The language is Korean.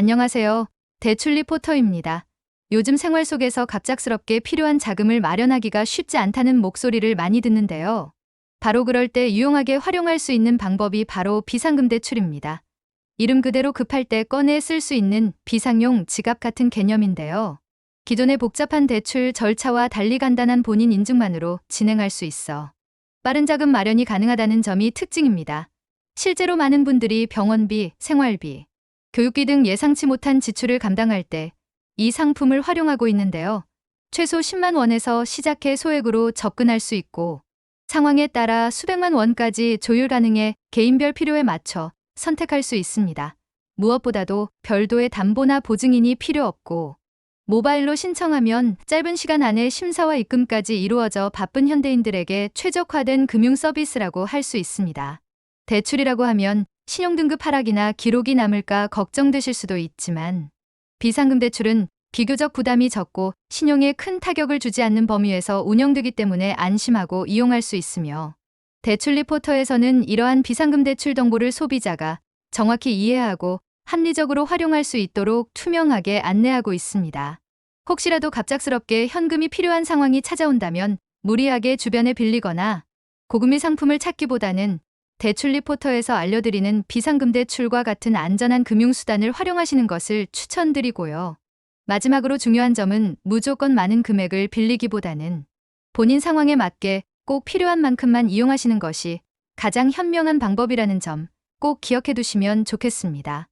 안녕하세요. 대출 리포터입니다. 요즘 생활 속에서 갑작스럽게 필요한 자금을 마련하기가 쉽지 않다는 목소리를 많이 듣는데요. 바로 그럴 때 유용하게 활용할 수 있는 방법이 바로 비상금 대출입니다. 이름 그대로 급할 때 꺼내 쓸 수 있는 비상용 지갑 같은 개념인데요. 기존의 복잡한 대출 절차와 달리 간단한 본인 인증만으로 진행할 수 있어 빠른 자금 마련이 가능하다는 점이 특징입니다. 실제로 많은 분들이 병원비, 생활비, 교육비 등 예상치 못한 지출을 감당할 때 이 상품을 활용하고 있는데요. 최소 10만 원에서 시작해 소액으로 접근할 수 있고 상황에 따라 수백만 원까지 조율 가능해 개인별 필요에 맞춰 선택할 수 있습니다. 무엇보다도 별도의 담보나 보증인이 필요 없고 모바일로 신청하면 짧은 시간 안에 심사와 입금까지 이루어져 바쁜 현대인들에게 최적화된 금융 서비스라고 할 수 있습니다. 대출이라고 하면 신용등급 하락이나 기록이 남을까 걱정되실 수도 있지만 비상금 대출은 비교적 부담이 적고 신용에 큰 타격을 주지 않는 범위에서 운영되기 때문에 안심하고 이용할 수 있으며 대출 리포터에서는 이러한 비상금 대출 정보를 소비자가 정확히 이해하고 합리적으로 활용할 수 있도록 투명하게 안내하고 있습니다. 혹시라도 갑작스럽게 현금이 필요한 상황이 찾아온다면 무리하게 주변에 빌리거나 고금리 상품을 찾기보다는 대출 리포터에서 알려드리는 비상금 대출과 같은 안전한 금융수단을 활용하시는 것을 추천드리고요. 마지막으로 중요한 점은 무조건 많은 금액을 빌리기보다는 본인 상황에 맞게 꼭 필요한 만큼만 이용하시는 것이 가장 현명한 방법이라는 점 꼭 기억해 두시면 좋겠습니다.